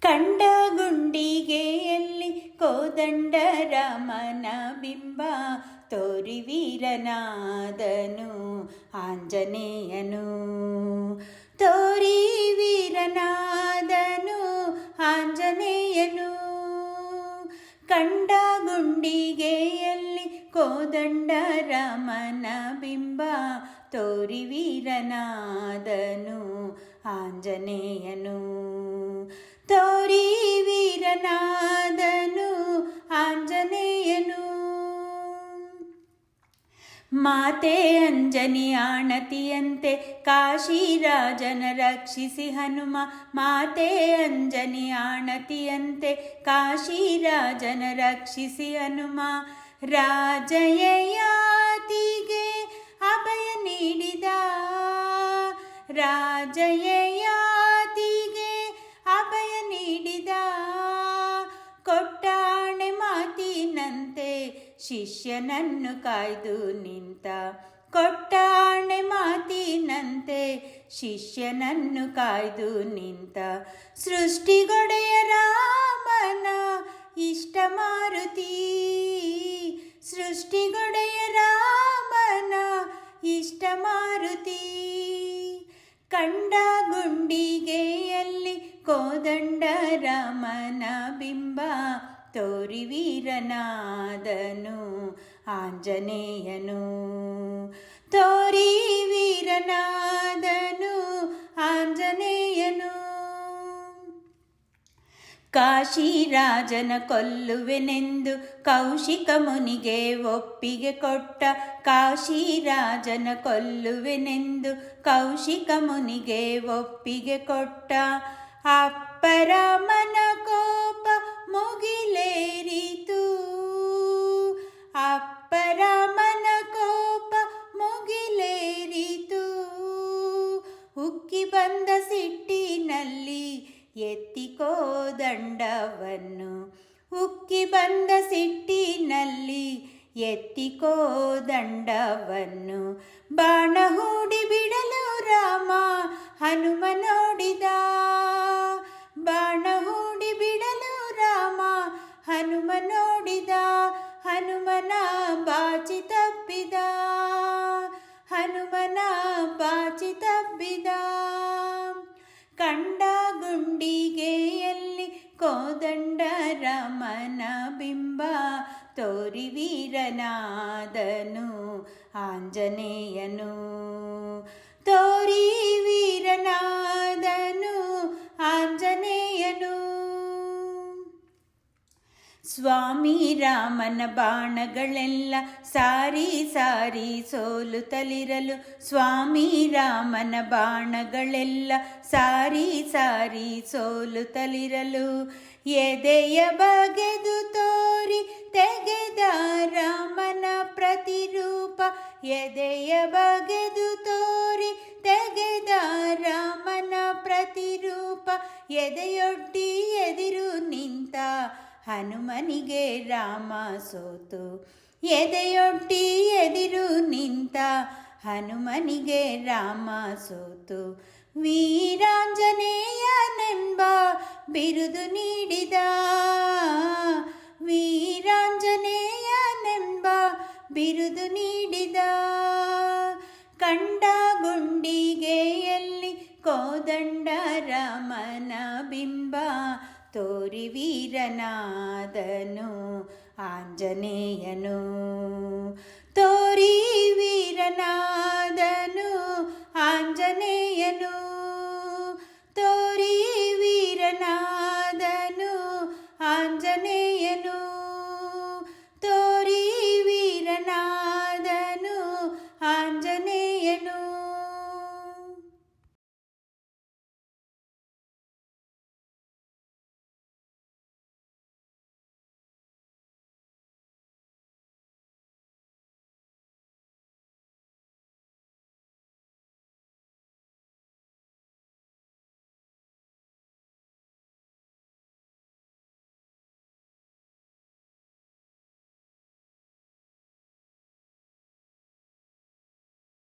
ಕಂಡ ಗುಂಡಿಗೆಯಲ್ಲಿ ಕೋದಂಡ ರಮನ ಬಿಂಬ ತೋರಿ ವೀರನಾದನು ಆಂಜನೇಯನು. ತೋರಿ ವೀರನಾದನು ಆಂಜನೇಯನು. ಕಂಡ ಗುಂಡಿಗೆಯಲ್ಲಿ ಕೋದಂಡ ರಮನ ಬಿಂಬ ತೋರಿ ವೀರನಾದನು ಆಂಜನೇಯನು. ವೀರನಾದನು ಆಂಜನೇಯನು. ಮಾತೆ ಅಂಜನಿ ಆಣತಿಯಂತೆ ಕಾಶಿರಾಜನ ರಕ್ಷಿಸಿ ಹನುಮ. ಮಾತೆ ಅಂಜನಿ ಆಣತಿಯಂತೆ ಕಾಶಿರಾಜನ ರಕ್ಷಿಸಿ ಹನುಮ. ರಾಜಯಯಾತಿಗೆ ಅಭಯ ನೀಡಿದ. ರಾಜಯಯಾತಿಗೆ ಶಿಷ್ಯನನ್ನು ಕಾಯ್ದು ನಿಂತ ಕೊಟ್ಟಾಣೆ ಮಾತಿನಂತೆ ಶಿಷ್ಯನನ್ನು ಕಾಯ್ದು ನಿಂತ ಸೃಷ್ಟಿಗೊಡೆಯ ರಾಮನ ಇಷ್ಟ ಮಾರುತಿ. ಸೃಷ್ಟಿಗೊಡೆಯ ರಾಮನ ಇಷ್ಟ ಮಾರುತಿ. ಕಂಡ ಗುಂಡಿಗೆಯಲ್ಲಿ ಕೋದಂಡ ರಾಮನ ಬಿಂಬ ತೋರಿ ವೀರನಾದನು, ಆಂಜನೇಯನು. ತೋರಿ ವೀರನಾದನು, ಆಂಜನೇಯನು. ಕಾಶಿರಾಜನ ಕೊಲ್ಲುವೆನೆಂದು ಕೌಶಿಕ ಮುನಿಗೆ ಒಪ್ಪಿಗೆ ಕೊಟ್ಟ ಕಾಶಿರಾಜನ ಕೊಲ್ಲುವೆನೆಂದು ಕೌಶಿಕ ಮುನಿಗೆ ಒಪ್ಪಿಗೆ ಕೊಟ್ಟ ಅಪ್ಪರಮನ ಸಿಟ್ಟಿನಲ್ಲಿ ಎತ್ತಿಕೋ ದಂಡವನ್ನು. ಉಕ್ಕಿ ಬಂದ ಸಿಟ್ಟಿನಲ್ಲಿ ಎತ್ತಿಕೋ ದಂಡವನ್ನು. ಬಾಣ ಹೂಡಿ ಬಿಡಲು ರಾಮ ಹನುಮ ರಾಮನ ಬಿಂಬ ತೋರಿ ವೀರನಾದನು ಆಂಜನೇಯನು. ಸ್ವಾಮಿ ರಾಮನ ಬಾಣಗಳೆಲ್ಲ ಸಾರಿ ಸಾರಿ ಸೋಲುತ್ತಲಿರಲು ಸ್ವಾಮಿ ರಾಮನ ಬಾಣಗಳೆಲ್ಲ ಸಾರಿ ಸಾರಿ ಸೋಲುತ್ತಲಿರಲು ಎದೆಯ ಬಗೆದು ತೋರಿ ತೆಗೆದ ರಾಮನ ಪ್ರತಿರೂಪ. ಎದೆಯ ಬಗೆದು ತೋರಿ ತೆಗೆದ ರಾಮನ ಪ್ರತಿರೂಪ. ಎದೆಯೊಡ್ಡಿ ಎದಿರು ನಿಂತ ಹನುಮನಿಗೆ ರಾಮ ಸೋತು. ಎದೆಯೊಡ್ಡಿ ಎದಿರು ನಿಂತ ಹನುಮನಿಗೆ ರಾಮ ಸೋತು. ವೀರಾಂಜನೇಯನೆಂಬ ಬಿರುದು ನೀಡಿದ ವೀರಾಂಜನೇಯನೆಂಬ ಬಿರುದು ನೀಡಿದ ಕಂಡ ಗುಂಡಿಗೆಯಲ್ಲಿ ಕೋದಂಡ ರಾಮನ ಬಿಂಬ ತೋರಿ ವೀರನಾದನು ಆಂಜನೇಯನು. ತೋರಿ ವೀರನಾದನು